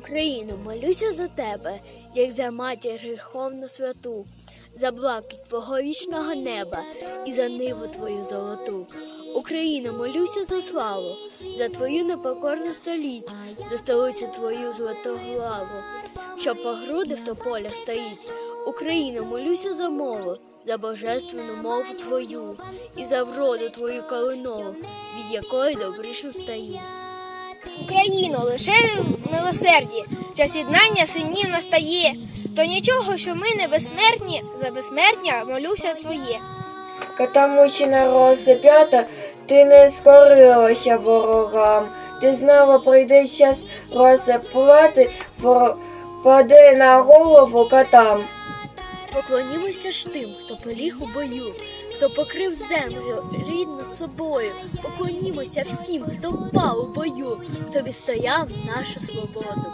Україну, молюся за тебе, як за матір гріховну святу, за блакить твого вічного неба і за ниву твою золоту. Україну, молюся за славу, за твою непокорну століть, за столицю твою златоглаву, що по груди в тополях стоїть. Україну, молюся за мову, за божественну мову твою і за вроду твою калинову, від якої добрішим стає. Україно, лише в милосерді, час єднання синів настає. То нічого, що ми не безсмертні, за безсмертня молюся твоє. Катамучена розп'ята, ти не скорилася ворогам. Ти знала, прийде час розплати, паде на голову катам. Поклонімося ж тим, хто поліг у бою, хто покрив землю рідно собою. Поклонімося всім, хто впав у бою, хто відстояв нашу свободу.